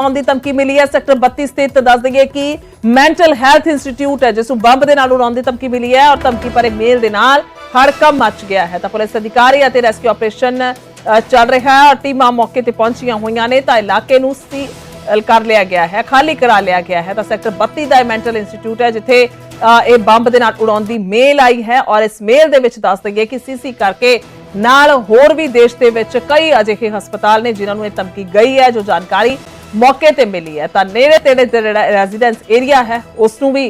ਆਉਣ ਦੀ ਧਮਕੀ ਮਿਲੀ ਹੈ। ਸੈਕਟਰ 32 ਸਥਿਤ ਦੱਸ ਦਈਏ ਕਿ ਮੈਂਟਲ ਹੈਲਥ ਇੰਸਟੀਚਿਊਟ ਹੈ, ਜਿਸ ਨੂੰ ਬੰਬ ਦੇ ਨਾਲ ਉਡਾਉਣ ਦੀ ਧਮਕੀ ਮਿਲੀ ਹੈ ਔਰ ਧਮਕੀ ਭਰੇ ਮੇਲ ਦੇ ਨਾਲ ਹੜਕੰਪ ਮਚ ਗਿਆ ਹੈ। ਤਾਂ ਪੁਲਿਸ ਅਧਿਕਾਰੀ ਅਤੇ ਰੈਸਕਿਊ ਆਪਰੇਸ਼ਨ ਚੱਲ ਰਿਹਾ ਹੈ ਔਰ ਟੀਮਾਂ ਮੌਕੇ ਤੇ ਪਹੁੰਚੀਆਂ ਹੋਈਆਂ ਨੇ। ਤਾਂ ਇਲਾਕੇ ਨੂੰ ਸੀਲ ਕਰ ਲਿਆ ਗਿਆ ਹੈ, ਖਾਲੀ ਕਰਾ ਲਿਆ ਗਿਆ ਹੈ। ਤਾਂ ਸੈਕਟਰ 32 ਦਾ ਇਹ ਮੈਂਟਲ ਇੰਸਟੀਚਿਊਟ ਹੈ, ਜਿੱਥੇ ਇਹ ਬੰਬ ਦੇ ਨਾਲ ਉਡਾਉਣ ਦੀ ਮੇਲ ਆਈ ਹੈ ਔਰ ਇਸ ਮੇਲ ਦੇ ਵਿੱਚ ਦੱਸ ਦਈਏ ਕਿ ਸੀਸੀ ਕਰਕੇ ਨਾਲ ਹੋਰ ਵੀ ਦੇਸ਼ ਦੇ ਵਿੱਚ ਕਈ ਅਜਿਹੇ ਹਸਪਤਾਲ ਨੇ, ਜਿਨ੍ਹਾਂ ਨੂੰ ਇਹ ਧਮਕੀ ਗਈ ਹੈ, ਜੋ ਜਾਣਕਾਰੀ ਮੌਕੇ ਤੇ ਮਿਲੀ ਹੈ। ਤਾਂ ਨੇੜੇ ਤੇੜੇ ਜਿਹੜਾ ਰੈਜ਼ੀਡੈਂਸ ਏਰੀਆ ਹੈ, ਉਸ ਨੂੰ ਵੀ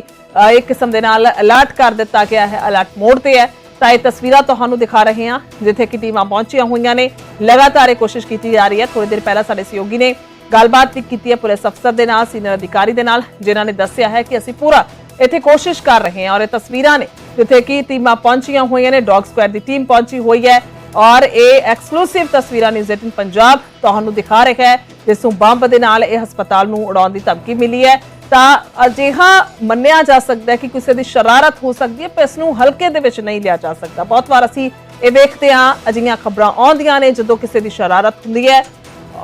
ਇੱਕ ਕਿਸਮ ਦੇ ਨਾਲ ਅਲਰਟ ਕਰ ਦਿੱਤਾ ਗਿਆ ਹੈ। ਅਲਰਟ ਮੋਡ ਤੇ ਹੈ। ਤਾਂ ਇਹ ਤਸਵੀਰਾਂ ਤੁਹਾਨੂੰ ਦਿਖਾ ਰਹੇ ਹਾਂ, ਜਿੱਥੇ ਕਿ ਟੀਮਾਂ ਪਹੁੰਚੀਆਂ ਹੋਈਆਂ ਨੇ। ਲਗਾਤਾਰ ਇਹ ਕੋਸ਼ਿਸ਼ ਕੀਤੀ ਜਾ ਰਹੀ ਹੈ। ਥੋੜੀ ਦੇਰ ਪਹਿਲਾਂ ਸਾਡੇ ਸਹਿਯੋਗੀ ਨੇ ਗੱਲਬਾਤ ਵੀ ਕੀਤੀ ਹੈ ਪੁਲਿਸ ਅਫਸਰ ਦੇ ਨਾਲ, ਸੀਨੀਅਰ ਅਧਿਕਾਰੀ ਦੇ ਨਾਲ, ਜਿਨ੍ਹਾਂ ਨੇ ਦੱਸਿਆ ਹੈ ਕਿ ਅਸੀਂ ਪੂਰਾ ਇੱਥੇ ਕੋਸ਼ਿਸ਼ ਕਰ ਰਹੇ ਹਾਂ। ਔਰ ਇਹ ਤਸਵੀਰਾਂ ਨੇ ਜਿੱਥੇ ਕਿ ਟੀਮਾਂ ਪਹੁੰਚੀਆਂ ਹੋਈਆਂ ਨੇ। ਡੌਗ ਸਕੁਐਡ ਦੀ ਟੀਮ ਪਹੁੰਚੀ ਹੋਈ ਹੈ। ਔਰ ਇਹ ਐਕਸਕਲੂਸਿਵ ਤਸਵੀਰਾਂ ਨਿਊਜ਼ 18 ਪੰਜਾਬ ਤੁਹਾਨੂੰ ਦਿਖਾ ਰਿਹਾ ਹੈ, ਜਿਸ ਨੂੰ ਬੰਬ ਦੇ ਨਾਲ ਇਹ ਹਸਪਤਾਲ ਨੂੰ ਉਡਾਉਣ ਦੀ ਧਮਕੀ ਮਿਲੀ ਹੈ। ਤਾਂ ਅਜਿਹਾ ਮੰਨਿਆ ਜਾ ਸਕਦਾ ਹੈ ਕਿ ਕਿਸੇ ਦੀ ਸ਼ਰਾਰਤ ਹੋ ਸਕਦੀ ਹੈ, ਪਰ ਇਸ ਨੂੰ ਹਲਕੇ ਦੇ ਵਿੱਚ ਨਹੀਂ ਲਿਆ ਜਾ ਸਕਦਾ। ਬਹੁਤ ਵਾਰ ਅਸੀਂ ਇਹ ਵੇਖਦੇ ਹਾਂ, ਅਜਿਹੀਆਂ ਖਬਰਾਂ ਆਉਂਦੀਆਂ ਨੇ ਜਦੋਂ ਕਿਸੇ ਦੀ ਸ਼ਰਾਰਤ ਹੁੰਦੀ ਹੈ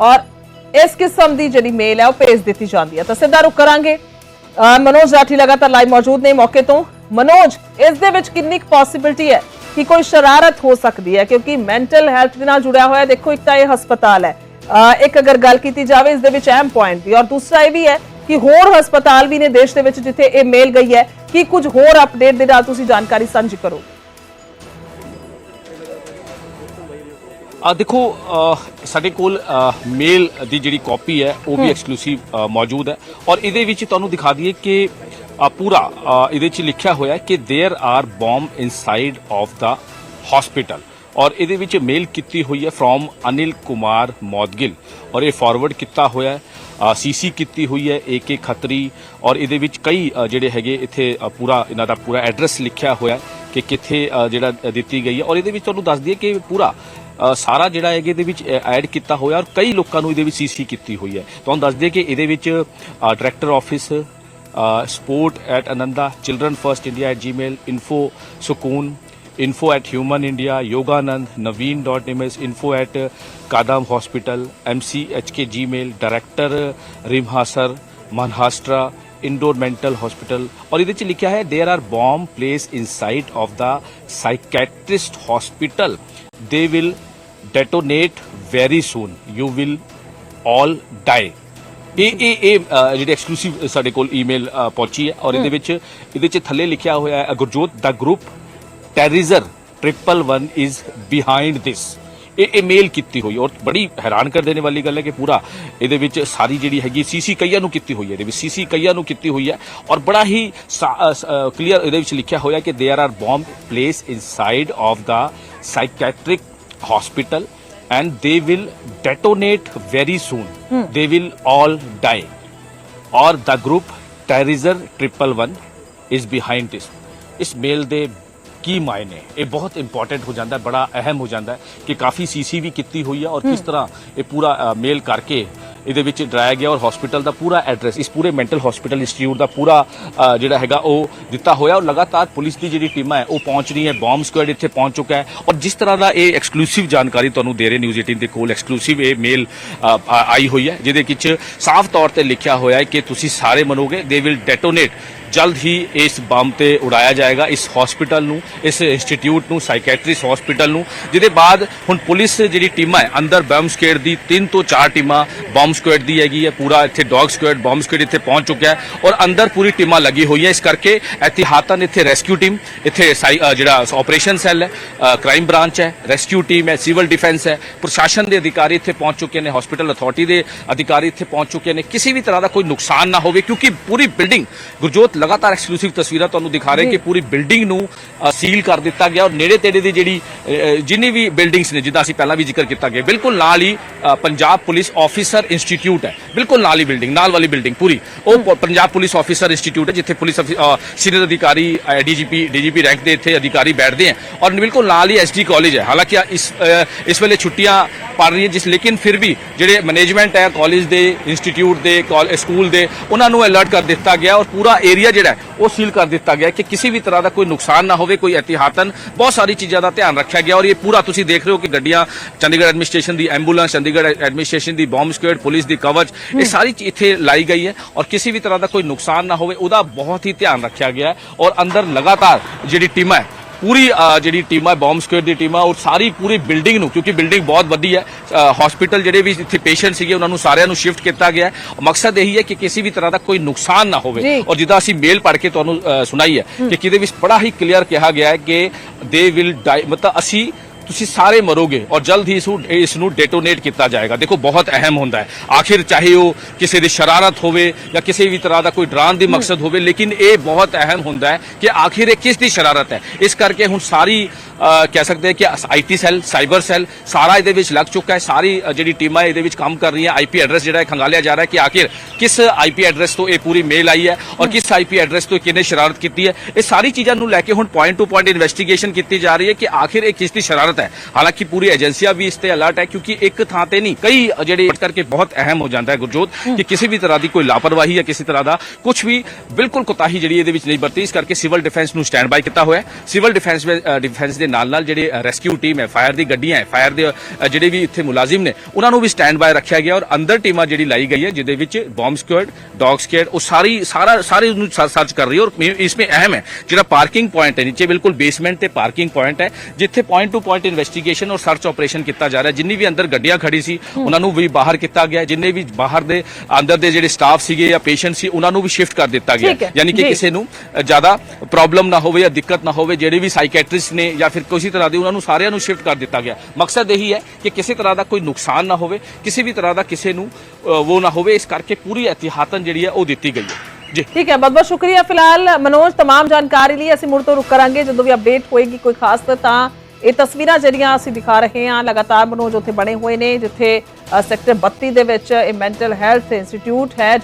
ਔਰ ਇਸ ਕਿਸਮ ਦੀ ਜਿਹੜੀ ਮੇਲ ਹੈ ਉਹ ਭੇਜ ਦਿੱਤੀ ਜਾਂਦੀ ਹੈ। ਤਾਂ ਸਿੱਧਾ ਰੁਕ ਕਰਾਂਗੇ। ਮਨੋਜ ਰਾਠੀ ਲਗਾਤਾਰ ਲਾਈਵ ਮੌਜੂਦ ਨੇ ਮੌਕੇ ਤੋਂ। ਮਨੋਜ, ਇਸ ਦੇ ਵਿੱਚ ਕਿੰਨੀ ਕੁ ਪੋਸਿਬਿਲਿਟੀ ਹੈ? ਕਿ ਕੋਈ ਸ਼ਰਾਰਤ ਹੋ ਸਕਦੀ ਹੈ ਕਿਉਂਕਿ ਮੈਂਟਲ ਹੈਲਥ ਦੇ ਨਾਲ ਜੁੜਿਆ ਹੋਇਆ ਦੇਖੋ ਇੱਕ ਤਾਂ ਇਹ ਹਸਪਤਾਲ ਹੈ। ਇੱਕ ਅਗਰ ਗੱਲ ਕੀਤੀ ਜਾਵੇ ਇਸ ਦੇ ਵਿੱਚ ਅਹਿਮ ਪੁਆਇੰਟ ਵੀ ਔਰ ਦੂਸਰਾ ਇਹ ਵੀ ਹੈ ਕਿ ਹੋਰ ਹਸਪਤਾਲ ਵੀ ਨੇ ਦੇਸ਼ ਦੇ ਵਿੱਚ ਜਿੱਥੇ ਇਹ ਮੇਲ ਗਈ ਹੈ ਕਿ ਕੁਝ ਹੋਰ ਅਪਡੇਟ ਦੇ ਨਾਲ ਤੁਸੀਂ ਜਾਣਕਾਰੀ ਸਾਂਝੀ ਕਰੋ। ਆ ਦੇਖੋ ਸਾਡੇ ਕੋਲ ਮੇਲ ਦੀ ਜਿਹੜੀ ਕਾਪੀ ਹੈ ਉਹ ਵੀ ਐਕਸਕਲੂਸਿਵ ਮੌਜੂਦ ਹੈ। ਔਰ ਇਹਦੇ ਵਿੱਚ ਤੁਹਾਨੂੰ ਦਿਖਾ ਦਈਏ ਕਿ ਪੂਰਾ ਅ, ਇਹਦੇ ਵਿੱਚ ਲਿਖਿਆ ਹੋਇਆ ਹੈ ਕਿ there are bomb inside of the hospital ਔਰ ਇਹਦੇ ਵਿੱਚ ਮੇਲ ਕੀਤੀ ਹੋਈ ਹੈ ਫਰੋਮ ਅਨਿਲ ਕੁਮਾਰ ਮੌਦਗਿਲ ਔਰ ਇਹ ਫਾਰਵਰਡ ਕੀਤਾ ਹੋਇਆ ਹੈ ਸੀਸੀ ਕੀਤੀ ਹੋਈ ਹੈ ਏਕੇ ਖੱਤਰੀ ਔਰ ਇਹਦੇ ਵਿੱਚ ਕਈ ਅ, ਜਿਹੜੇ ਹੈਗੇ ਇੱਥੇ ਅ, ਪੂਰਾ ਇਹਨਾਂ ਦਾ ਪੂਰਾ ਐਡਰੈਸ ਲਿਖਿਆ ਹੋਇਆ ਹੈ ਕਿ ਕਿੱਥੇ ਅ, ਜਿਹੜਾ ਅ, ਦਿੱਤੀ ਗਈ ਹੈ ਔਰ ਇਹਦੇ ਵਿੱਚ ਤੁਹਾਨੂੰ ਦੱਸ ਦਈਏ ਕਿ ਪੂਰਾ ਅ, ਸਾਰਾ ਜਿਹੜਾ ਹੈਗੇ ਇਹਦੇ ਵਿੱਚ ਐਡ ਕੀਤਾ ਹੋਇਆ ਔਰ ਕਈ ਲੋਕਾਂ ਨੂੰ ਇਹਦੇ ਵਿੱਚ ਸੀਸੀ ਕੀਤੀ ਹੋਈ ਹੈ ਤੁਹਾਨੂੰ ਦੱਸ ਦਈਏ ਕਿ ਇਹਦੇ ਵਿੱਚ director office sport at Ananda children first India at gmail info Sukoon info at human India Yogananda Naveen dot M S info at Kadam hospital M C H K gmail director रिमहासर Maharashtra Indore mental hospital और इधर लिखा है there are bomb place inside of the psychiatrist hospital they will detonate very soon you will all die ਇਹ ਇਹ ਇਹ ਅ, ਜਿਹੜੀ exclusive ਸਾਡੇ ਕੋਲ ਈਮੇਲ ਪਹੁੰਚੀ ਹੈ ਔਰ ਇਹਦੇ ਵਿੱਚ ਇਹਦੇ ਚ ਥੱਲੇ ਲਿਖਿਆ ਹੋਇਆ ਹੈ ਗੁਰਜੋਤ ਦਾ group terrorizer 111 is behind this ਇਹ ਇਹ ਮੇਲ ਕੀਤੀ ਹੋਈ ਔਰ ਬੜੀ ਹੈਰਾਨ ਕਰ ਦੇਣੇ ਵਾਲੀ ਗੱਲ ਹੈ ਕਿ ਪੂਰਾ ਇਹਦੇ ਵਿੱਚ ਸਾਰੀ ਜਿਹੜੀ ਹੈਗੀ ਸੀਸੀ ਕਈਆਂ ਨੂੰ ਕੀਤੀ ਹੋਈ ਹੈ ਇਹਦੇ ਵਿੱਚ ਸੀਸੀ ਕਈਆਂ ਨੂੰ ਕੀਤੀ ਹੋਈ ਹੈ ਔਰ ਬੜਾ ਹੀ ਕਲੀਅਰ ਇਹਦੇ ਵਿੱਚ ਲਿਖਿਆ ਹੋਇਆ ਕਿ there are bomb place inside of the psychiatric hospital and they will detonate very soon. They will all die. Or the group Terrorism Triple One is behind this. ਇਸ ਮੇਲ ਦੇ ਕੀ ਮਾਇਨੇ ਇਹ ਬਹੁਤ ਇੰਪੋਰਟੈਂਟ ਹੋ ਜਾਂਦਾ ਬੜਾ ਅਹਿਮ ਹੋ ਜਾਂਦਾ ਕਿ ਕਾਫੀ ਸੀਸੀ ਵੀ ਕੀਤੀ ਹੋਈ ਹੈ ਔਰ ਕਿਸ ਤਰ੍ਹਾਂ ਇਹ ਪੂਰਾ ਮੇਲ ਕਰਕੇ ਇਹਦੇ ਵਿੱਚ ਡਰਾਇਆ ਗਿਆ ਔਰ ਹਸਪੀਟਲ ਦਾ ਪੂਰਾ ਐਡਰੈਸ ਇਸ ਪੂਰੇ ਮੈਂਟਲ ਹਸਪੀਟਲ ਇੰਸਟੀਚਿਊਟ ਦਾ ਪੂਰਾ ਜਿਹੜਾ ਹੈਗਾ ਉਹ ਦਿੱਤਾ ਹੋਇਆ ਔਰ ਲਗਾਤਾਰ ਪੁਲਿਸ ਦੀ ਜਿਹੜੀ ਟੀਮਾਂ ਹੈ, ਉਹ ਪਹੁੰਚ ਰਹੀ ਹੈ ਬੰਬ ਸਕੁਐਡ ਇੱਥੇ ਪਹੁੰਚ ਚੁੱਕਾ ਹੈ ਔਰ ਜਿਸ ਤਰ੍ਹਾਂ ਦਾ ਇਹ ਐਕਸਕਲੂਸਿਵ ਜਾਣਕਾਰੀ ਤੁਹਾਨੂੰ ਦੇ ਰਹੇ ਨਿਊਜ਼ 18 ਦੇ ਕੋਲ ਐਕਸਕਲੂਸਿਵ ਇਹ ਮੇਲ ਆਈ ਹੋਈ ਹੈ, ਜਿਹਦੇ ਵਿੱਚ ਸਾਫ਼ ਤੌਰ ਤੇ ਲਿਖਿਆ ਹੋਇਆ ਹੈ ਕਿ ਤੁਸੀਂ ਸਾਰੇ ਮੰਨੋਗੇ ਦੇ ਵਿਲ ਡੈਟੋਨੇਟ ਜਲਦ ਹੀ ਇਸ ਬੰਬ ਤੇ ਉਡਾਇਆ ਜਾਏਗਾ ਇਸ ਹਸਪੀਟਲ ਨੂੰ, ਇਸ ਇੰਸਟੀਚਿਊਟ ਨੂੰ ਸਾਈਕੈਟ੍ਰਿਸ ਹਸਪੀਟਲ ਨੂੰ, ਜਿਹਦੇ ਬਾਅਦ ਹੁਣ ਪੁਲਿਸ ਜਿਹੜੀ ਟੀਮਾਂ ਹੈ, ਅੰਦਰ ਬੰਬ ਸਕੁਐਡ ਦੀ 3 ਤੋਂ 4 ਟੀਮਾਂ ਬੰਬ ਸਕੁਐਡ ਦੀ ਹੈਗੀ ਹੈ, ਪੂਰਾ ਇੱਥੇ ਡੌਗ ਸਕੁਐਡ ਬੰਬ ਸਕੁਐਡ ਇੱਥੇ ਪਹੁੰਚ ਚੁੱਕਿਆ ਹੈ ਔਰ ਅੰਦਰ ਪੂਰੀ ਟੀਮਾਂ ਲੱਗੀ ਹੋਈਆਂ ਇਸ ਕਰਕੇ ਇਤਿਹਾਤਨ ਇੱਥੇ ਰੈਸਕਿਊ ਟੀਮ ਇੱਥੇ ਸਾਈ- ਜਿਹੜਾ ਆਪਰੇਸ਼ਨ ਸੈੱਲ ਹੈ ਕ੍ਰਾਈਮ ਬ੍ਰਾਂਚ ਹੈ ਰੈਸਕਿਊ ਟੀਮ ਹੈ ਸਿਵਲ ਡਿਫੈਂਸ ਹੈ, ਪ੍ਰਸ਼ਾਸਨ ਦੇ ਅਧਿਕਾਰੀ ਇੱਥੇ ਪਹੁੰਚ ਚੁੱਕੇ ਨੇ ਹਸਪੀਟਲ ਅਥਾਰਟੀ ਦੇ ਅਧਿਕਾਰੀ ਇੱਥੇ ਪਹੁੰਚ ਚੁੱਕੇ ਨੇ। ਕਿਸੇ ਵੀ ਤਰ੍ਹਾਂ ਦਾ ਕੋਈ ਨੁਕਸਾਨ ਨਾ ਹੋਵੇ, ਕਿਉਂਕਿ ਪੂਰੀ ਬਿਲਡਿੰਗ ਗੁਰਜੋਤ ਲਗਾਤਾਰ ਐਕਸਕਲੂਸਿਵ ਤਸਵੀਰਾਂ ਤੁਹਾਨੂੰ ਦਿਖਾ ਰਹੇ ਕਿ ਪੂਰੀ ਬਿਲਡਿੰਗ ਨੂੰ ਸੀਲ ਕਰ ਦਿੱਤਾ ਗਿਆ ਔਰ ਨੇੜੇ ਤੇੜੇ ਦੀ ਜਿਹੜੀ ਜਿੰਨੀ ਵੀ ਬਿਲਡਿੰਗਸ ਨੇ ਜਿੱਦਾਂ ਅਸੀਂ ਪਹਿਲਾਂ ਵੀ ਜ਼ਿਕਰ ਕੀਤਾ ਗਿਆ ਬਿਲਕੁਲ ਨਾਲ ਹੀ ਪੰਜਾਬ ਪੁਲਿਸ ਆਫੀਸਰ ਇੰਸਟੀਚਿਊਟ ਹੈ। ਬਿਲਕੁਲ ਨਾਲ ਹੀ ਬਿਲਡਿੰਗ ਨਾਲ ਵਾਲੀ ਬਿਲਡਿੰਗ ਪੂਰੀ। ਉਹ ਪੰਜਾਬ ਪੁਲਿਸ ਆਫੀਸਰ ਇੰਸਟੀਚਿਊਟ ਹੈ ਜਿੱਥੇ ਪੁਲਿਸ ਸੀਨੀਅਰ ਅਧਿਕਾਰੀ ਡੀਜੀਪੀ ਡੀਜੀਪੀ ਰੈਂਕ ਦੇ ਇੱਥੇ ਅਧਿਕਾਰੀ ਬੈਠਦੇ ਹਨ ਔਰ ਬਿਲਕੁਲ ਨਾਲ ਹੀ ਐਸਡੀ ਕਾਲਜ ਹੈ। ਹਾਲਾਂਕਿ ਇਸ ਇਸ ਵੇਲੇ ਛੁੱਟੀਆਂ ਪੜ ਰਹੀ ਹੈ ਜਿਸ ਲੇਕਿਨ ਫਿਰ ਵੀ ਜਿਹੜੇ ਮੈਨੇਜਮੈਂਟ ਹੈ ਕਾਲਜ ਦੇ ਇੰਸਟੀਚਿਊਟ ਦੇ ਕਾਲ- ਸਕੂਲ ਦੇ ਉਹਨਾਂ ਨੂੰ ਅਲਰਟ ਕਰ ਦਿੱਤਾ ਗਿਆ ਔਰ ਪੂਰਾ ਏਰੀਆ ਏਰੀਆ ਜਿਹੜਾ ਉਹ ਸੀਲ ਕਰ ਦਿੱਤਾ ਗਿਆ ਕਿ ਕਿਸੇ ਵੀ ਤਰ੍ਹਾਂ ਦਾ ਕੋਈ ਨੁਕਸਾਨ ਨਾ ਹੋਵੇ ਕੋਈ ਇਹਤਿਆਤਨ ਬਹੁਤ ਸਾਰੀ ਚੀਜ਼ਾਂ ਦਾ ਧਿਆਨ ਰੱਖਿਆ ਗਿਆ ਔਰ ਇਹ ਪੂਰਾ ਤੁਸੀਂ ਦੇਖ ਰਹੇ ਹੋ ਕਿ ਗੱਡੀਆਂ ਚੰਡੀਗੜ੍ਹ ਐਡਮਿਨਿਸਟ੍ਰੇਸ਼ਨ ਦੀ ਐਂਬੂਲੈਂਸ ਚੰਡੀਗੜ੍ਹ ਐਡਮਿਨਿਸਟ੍ਰੇਸ਼ਨ ਦੀ ਬੰਬ ਸਕੁਐਡ ਪੁਲਿਸ ਦੀ ਕਵਚ ਇਹ ਸਾਰੀ ਇੱਥੇ ਲਾਈ ਗਈ ਹੈ ਔਰ ਕਿਸੇ ਵੀ ਤਰ੍ਹਾਂ ਦਾ ਕੋਈ ਨੁਕਸਾਨ ਨਾ ਹੋਵੇ ਉਹਦਾ ਬਹੁਤ ਹੀ ਧਿਆਨ ਰੱਖਿਆ ਗਿਆ ਔਰ ਅੰਦਰ ਲਗਾਤਾਰ ਜਿਹੜੀ ਟੀਮਾਂ ਹੈ ਪੂਰੀ ਜਿਹੜੀ ਟੀਮ ਹੈ ਬੰਬ ਸਕੁਐਡ ਦੀ ਟੀਮ ਹੈ ਉਹ ਸਾਰੀ ਪੂਰੀ ਬਿਲਡਿੰਗ ਨੂੰ ਕਿਉਂਕਿ ਬਿਲਡਿੰਗ ਬਹੁਤ ਵੱਡੀ ਹੈ ਹਸਪੀਟਲ ਜਿਹੜੇ ਵੀ ਇੱਥੇ ਪੇਸ਼ੈਂਟ ਸੀਗੇ ਉਹਨਾਂ ਨੂੰ ਸਾਰਿਆਂ ਨੂੰ ਸ਼ਿਫਟ ਕੀਤਾ ਗਿਆ ਮਕਸਦ ਇਹੀ ਹੈ ਕਿ ਕਿਸੇ ਵੀ ਤਰ੍ਹਾਂ ਦਾ ਕੋਈ ਨੁਕਸਾਨ ਨਾ ਹੋਵੇ। ਔਰ ਜਿੱਦਾਂ ਅਸੀਂ ਮੇਲ ਪੜ੍ਹ ਕੇ ਤੁਹਾਨੂੰ ਸੁਣਾਈ ਹੈ ਕਿ ਕਿਤੇ ਵਿੱਚ ਬੜਾ ਹੀ ਕਲੀਅਰ ਕਿਹਾ ਗਿਆ ਹੈ ਕਿ ਦੇ ਵਿਲ ਮਤਲਬ ਅਸੀਂ ਤੁਸੀਂ ਸਾਰੇ ਮਰੋਗੇ ਔਰ ਜਲਦ ਹੀ ਇਸ ਨੂੰ ਇਸ ਨੂੰ ਡੈਟੋਨੇਟ ਕੀਤਾ ਜਾਏਗਾ। ਦੇਖੋ, ਬਹੁਤ ਅਹਿਮ ਹੁੰਦਾ ਹੈ। ਆਖਿਰ ਚਾਹੇ ਉਹ ਕਿਸੇ ਦੀ ਸ਼ਰਾਰਤ ਹੋਵੇ ਜਾਂ ਕਿਸੇ ਵੀ ਤਰ੍ਹਾਂ ਦਾ ਕੋਈ ਡਰਾਉਣ ਦੀ ਮਕਸਦ ਹੋਵੇ, ਲੇਕਿਨ ਇਹ ਬਹੁਤ ਅਹਿਮ ਹੁੰਦਾ ਹੈ ਕਿ ਆਖਿਰ ਇਹ ਕਿਸ ਦੀ ਸ਼ਰਾਰਤ ਹੈ? ਇਸ ਕਰਕੇ ਹੁਣ ਸਾਰੀ ਕਹਿ ਸਕਦੇ ਹਾਂ ਕਿ ਆਈਟੀ ਸੈੱਲ, ਸਾਈਬਰ ਸੈੱਲ, ਸਾਰਾ ਇਹਦੇ ਵਿੱਚ ਲੱਗ ਚੁੱਕਾ ਹੈ। ਸਾਰੀ ਜਿਹੜੀ ਟੀਮਾਂ ਇਹਦੇ ਵਿੱਚ ਕੰਮ ਕਰ ਰਹੀਆਂ ਆਈਪੀ ਐਡਰੈਸ ਜਿਹੜਾ ਹੈ ਖੰਗਾਲਿਆ ਜਾ ਰਿਹਾ ਹੈ ਕਿ ਆਖਿਰ ਕਿਸ ਆਈਪੀ ਐਡਰੈਸ ਤੋਂ ਇਹ ਪੂਰੀ ਮੇਲ ਆਈ ਹੈ ਔਰ ਕਿਸ ਆਈਪੀ ਐਡਰੈਸ ਤੋਂ ਕਿਹਨੇ ਸ਼ਰਾਰਤ ਕੀਤੀ ਹੈ? ਇਹ ਸਾਰੀ ਚੀਜ਼ਾਂ ਨੂੰ ਲੈ ਕੇ ਹੁਣ ਪੁਆਇੰਟ ਟੂ ਪੁਆਇੰਟ ਇਨਵੈਸਟੀਗੇਸ਼ਨ ਕੀਤੀ ਜਾ ਰਹੀ ਹੈ ਕਿ ਆਖਿਰ ਇਹ ਕਿਸ ਦੀ ਸ਼ਰਾਰਤ ਹੈ ਹਾਲਾਂਕਿ ਪੂਰੀ ਏਜੰਸੀਆਂ ਵੀ ਇਸ ਤੇ ਅਲਰਟ ਹੈ ਕਿਉਂਕਿ ਇੱਕ ਥਾਂ ਤੇ ਨਹੀਂ ਕਈ ਜਿਹੜੇ ਇਸ ਕਰਕੇ ਬਹੁਤ ਅਹਿਮ ਹੋ ਜਾਂਦਾ ਹੈ ਗੁਰਜੋਤ ਕਿ ਕਿਸੇ ਵੀ ਤਰ੍ਹਾਂ ਦੀ ਕੋਈ ਲਾਪਰਵਾਹੀ ਜਾਂ ਕਿਸੇ ਤਰ੍ਹਾਂ ਦਾ ਕੁਝ ਵੀ ਬਿਲਕੁਲ ਕੋਤਾਹੀ ਜਿਹੜੀ ਇਹਦੇ ਵਿੱਚ ਨਹੀਂ ਵਰਤੀ ਇਸ ਕਰਕੇ ਸਿਵਲ ਡਿਫੈਂਸ ਨੂੰ ਸਟੈਂਡ ਬਾਈ ਕੀਤਾ ਹੋਇਆ ਹੈ ਸਿਵਲ ਡਿਫੈਂਸ ਡਿਫੈਂਸ ਦੇ ਨਾਲ ਨਾਲ ਜਿਹੜੇ ਰੈਸਕਿਊ ਟੀਮ ਹੈ ਫਾਇਰ ਦੀ ਗੱਡੀਆਂ ਹੈ ਫਾਇਰ ਦੇ ਅ, ਜਿਹੜੇ ਵੀ ਇੱਥੇ ਮੁਲਾਜ਼ਮ ਨੇ ਉਹਨਾਂ ਨੂੰ ਵੀ ਸਟੈਂਡ ਬਾਈ ਰੱਖਿਆ ਗਿਆ ਔਰ ਅੰਦਰ ਟੀਮਾਂ ਜਿਹੜੀ ਲਾਈ ਗਈ ਹੈ ਜਿਹਦੇ ਵਿੱਚ ਬੰਬ ਸਕੁਐਡ ਡੌਗ ਸਕੁਐਡ ਉਹ ਸਾਰੀ ਸਾਰਾ ਸਾਰੇ ਨੂੰ ਸਰਚ ਕਰ ਰਹੀ ਹੈ ਔਰ ਮੇ- इसमें ਅਹਿਮ ਹੈ ਜਿਹੜਾ ਪਾਰਕਿੰਗ ਪੁਆਇੰਟ ਹੈ ਨੀਚੇ ਬਿਲਕੁਲ ਬੇਸਮੈਂਟ ਤੇ ਪਾਰਕਿੰਗ ਪੁਆਇੰਟ ਹੈ ਜਿੱਥੇ ਪੁਆਇੰਟ ਟੂ ਪੁਆਇੰਟ ਇਨਵੈਸਟੀਗੇਸ਼ਨ ਔਰ ਸਰਚ ਆਪਰੇਸ਼ਨ ਕੀਤਾ ਜਾ ਰਿਹਾ ਹੈ ਜਿੰਨੀ ਵੀ ਅੰਦਰ ਗੱਡੀਆਂ ਖੜੀ ਸੀ ਉਹਨਾਂ ਨੂੰ ਵੀ ਬਾਹਰ ਕੀਤਾ ਗਿਆ ਹੈ। ਜਿੰਨੇ ਵੀ ਬਾਹਰ ਦੇ ਅੰਦਰ ਦੇ ਜਿਹੜੇ ਸਟਾਫ ਸੀਗੇ ਜਾਂ ਪੇਸ਼ੈਂਟ ਸੀ ਉਹਨਾਂ ਨੂੰ ਵੀ ਸ਼ਿਫਟ ਕਰ ਦਿੱਤਾ ਗਿਆ ਠੀਕ ਹੈ, ਹੈ। ਯਾਨੀ ਕਿ ਜੀ। ਕਿਸੇ ਨੂੰ ਅ, ਜ਼ਿਆਦਾ ਪ੍ਰੋਬਲਮ ਨਾ ਹੋਵੇ ਜਾਂ ਦਿੱਕਤ ਨਾ ਹੋਵੇ ਜਿਹੜੇ ਵੀ ਸਾਈਕੈਟ੍ਰਿਸਟ ਨੇ ਜਾਂ ਫਿਰ ਕਿਸੇ ਤਰ੍ਹਾਂ ਦੇ ਉਹਨਾਂ ਨੂੰ ਸਾਰਿਆਂ ਨੂੰ ਸ਼ਿਫਟ ਕਰ ਦਿੱਤਾ ਗਿਆ ਮਕਸਦ ਇਹੀ ਹੈ ਕਿ ਕਿਸੇ ਤਰ੍ਹਾਂ ਦਾ ਕੋਈ ਨੁਕਸਾਨ ਨਾ ਹੋਵੇ ਕਿਸੇ ਵੀ ਤਰ੍ਹਾਂ ਦਾ ਕਿਸੇ ਨੂੰ ਅ, ਉਹ ਨਾ ਹੋਵੇ ਇਸ ਕਰਕੇ ਪੂਰੀ ਇਹਤਿਆਤਨ ਜਿਹੜੀ ਹੈ ਉਹ ਦਿੱਤੀ ਗਈ ਹੈ ਜੀ ਠੀਕ ਹੈ ਬਹੁਤ ਬਹੁਤ ਸ਼ੁਕਰੀਆ ਫਿਲਹਾਲ ਮਨੋਜ तमाम ਜਾਣਕਾਰੀ ਲਈ ਅਸੀਂ ਮੁੜ ਤੋਂ ਰੁਕ ਕਰਾਂਗੇ ਜਦੋਂ ਵੀ ਅਪਡੇਟ ਹੋਏਗੀ ਕੋਈ ਖਾਸ ਤਾਂ ਇਹ ਤਸਵੀਰਾਂ ਜਿਹੜੀਆਂ ਅਸੀਂ ਦਿਖਾ ਰਹੇ ਹਾਂ, ਲਗਾਤਾਰ ਮਨੋਜ ਉੱਥੇ ਬਣੇ ਹੋਏ ਨੇ, ਜਿੱਥੇ ਸੈਕਟਰ 32 ਦੇ ਵਿੱਚ ਇਹ ਮੈਂਟਲ ਹੈਲਥ ਇੰਸਟੀਚਿਊਟ ਹੈ